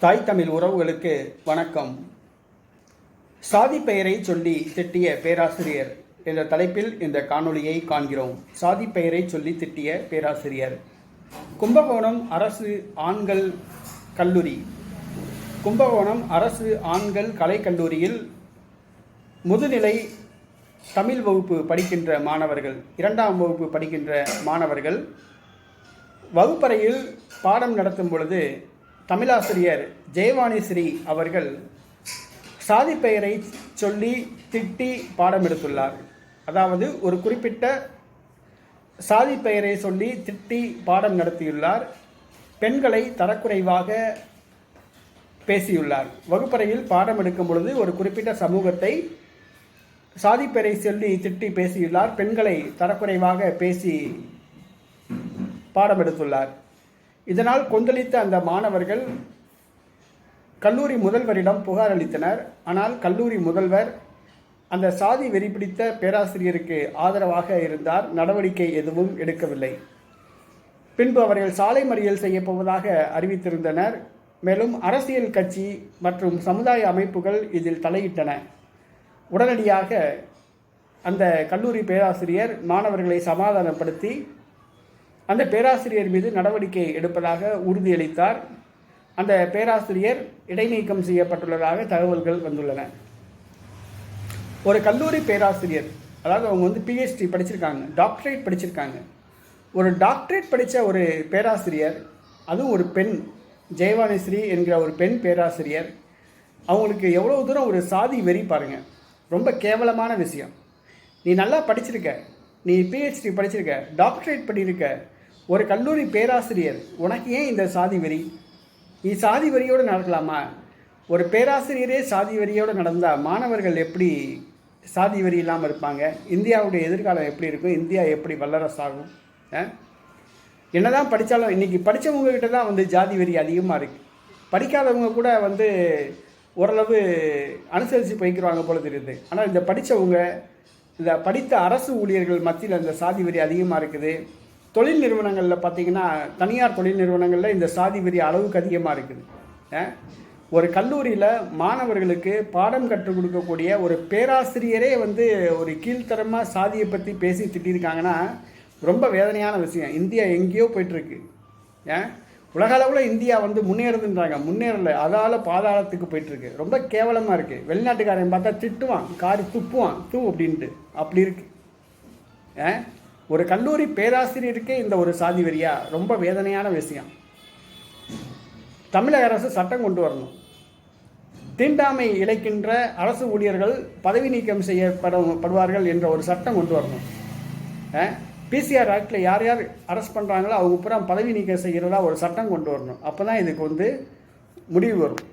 தாய் தமிழ் உறவுகளுக்கு வணக்கம். சாதி பெயரை சொல்லி திட்டிய பேராசிரியர் என்ற தலைப்பில் இந்த காணொளியை காண்கிறோம். சாதி பெயரை சொல்லி திட்டிய பேராசிரியர். கும்பகோணம் அரசு ஆண்கள் கல்லூரி. கும்பகோணம் அரசு ஆண்கள் கலைக்கல்லூரியில் முதுநிலை தமிழ் வகுப்பு படிக்கின்ற மாணவர்கள் இரண்டாம் வகுப்பு படிக்கின்ற மாணவர்கள் வகுப்பறையில் பாடம் நடத்தும் பொழுது தமிழாசிரியர் ஜெயவாணி ஸ்ரீ அவர்கள் சாதி பெயரை சொல்லி திட்டி பாடம் எடுத்துள்ளார். அதாவது ஒரு குறிப்பிட்ட சாதி பெயரை சொல்லி திட்டி பாடம் நடத்தியுள்ளார். பெண்களை தரக்குறைவாக பேசியுள்ளார். வகுப்பறையில் பாடம் எடுக்கும் பொழுது ஒரு குறிப்பிட்ட சமூகத்தை சாதி பெயரை சொல்லி திட்டி பேசியுள்ளார். பெண்களை தரக்குறைவாக பேசி பாடம் எடுத்துள்ளார். இதனால் கொந்தளித்த அந்த மாணவர்கள் கல்லூரி முதல்வரிடம் புகார் அளித்தனர். ஆனால் கல்லூரி முதல்வர் அந்த சாதி வெறி பிடித்த பேராசிரியருக்கு ஆதரவாக இருந்தார். நடவடிக்கை எதுவும் எடுக்கவில்லை. பின்பு அவர்கள் சாலை மறியல் செய்யப்போவதாக அறிவித்திருந்தனர். மேலும் அரசியல் கட்சி மற்றும் சமுதாய அமைப்புகள் இதில் தலையிட்டன. உடனடியாக அந்த கல்லூரி பேராசிரியர் மாணவர்களை சமாதானப்படுத்தி அந்த பேராசிரியர் மீது நடவடிக்கை எடுப்பதாக உறுதியளித்தார். அந்த பேராசிரியர் இடைநீக்கம் செய்யப்பட்டுள்ளதாக தகவல்கள் வந்துள்ளன. ஒரு கல்லூரி பேராசிரியர் அதாவது அவங்க வந்து பிஹெச்டி படிச்சிருக்காங்க டாக்டரேட் படிச்சிருக்காங்க. ஒரு டாக்டரேட் படித்த ஒரு பேராசிரியர் அதுவும் ஒரு பெண் ஜெயவாணிஸ்ரீ என்கிற ஒரு பெண் பேராசிரியர் அவங்களுக்கு எவ்வளோ தூரம் ஒரு சாதி வெறி பாருங்கள் ரொம்ப கேவலமான விஷயம். நீ நல்லா படிச்சிருக்க நீ பிஹெச்டி படிச்சிருக்க டாக்டரேட் பண்ணியிருக்க ஒரு கல்லூரி பேராசிரியர் உனக்கு ஏன் இந்த சாதி வரி? நீ சாதி வரியோடு நடக்கலாமா? ஒரு பேராசிரியரே சாதி வரியோடு நடந்தால் மாணவர்கள் எப்படி சாதி வரி இல்லாமல் இருப்பாங்க? இந்தியாவுடைய எதிர்காலம் எப்படி இருக்கும்? இந்தியா எப்படி வல்லரசாகும் என்னதான் படித்தாலும் இன்றைக்கி படித்தவங்கக்கிட்ட தான் வந்து ஜாதி வரி அதிகமாக இருக்குது படிக்காதவங்க கூட வந்து ஓரளவு அனுசரித்து போய்க்கிறாங்க போல தெரியுது. ஆனால் இந்த படித்தவங்க இந்த படித்த அரசு ஊழியர்கள் மத்தியில் இந்த சாதி வரி அதிகமாக இருக்குது. தொழில் நிறுவனங்களில் பார்த்தீங்கன்னா தனியார் தொழில் நிறுவனங்களில் இந்த சாதி வெறி அளவுக்கு அதிகமாக இருக்குது. ஒரு கல்லூரியில் மாணவர்களுக்கு பாடம் கற்றுக் கொடுக்கக்கூடிய ஒரு பேராசிரியரே வந்து ஒரு கீழ்த்தரமாக சாதியை பற்றி பேசி திட்டியிருக்காங்கன்னா ரொம்ப வேதனையான விஷயம். இந்தியா எங்கேயோ போயிட்டுருக்கு. ஏன் உலக அளவில் இந்தியா வந்து முன்னேறுதுன்றாங்க. முன்னேறல. அதால் பாதாளத்துக்கு போயிட்டுருக்கு. ரொம்ப கேவலமாக இருக்குது வெளிநாட்டுக்காரன் பார்த்தா திட்டுவான். காரி துப்புவான். தூ அப்படின்ட்டு. அப்படி இருக்குது ஏன் ஒரு கல்லூரி பேராசிரியருக்கே இந்த ஒரு சாதி வரியா? ரொம்ப வேதனையான விஷயம். தமிழக அரசு சட்டம் கொண்டு வரணும். தீண்டாமை இழைக்கின்ற அரசு ஊழியர்கள் பதவி நீக்கம் செய்யப்படும் படுவார்கள் என்ற ஒரு சட்டம் கொண்டு வரணும். பிசிஆர் ஆக்டில் யார் யார் அரெஸ்ட் பண்ணுறாங்களோ அவங்க பூரா பதவி நீக்கம் செய்கிறதா ஒரு சட்டம் கொண்டு வரணும். அப்போ தான் இதுக்கு வந்து முடிவு வரும்.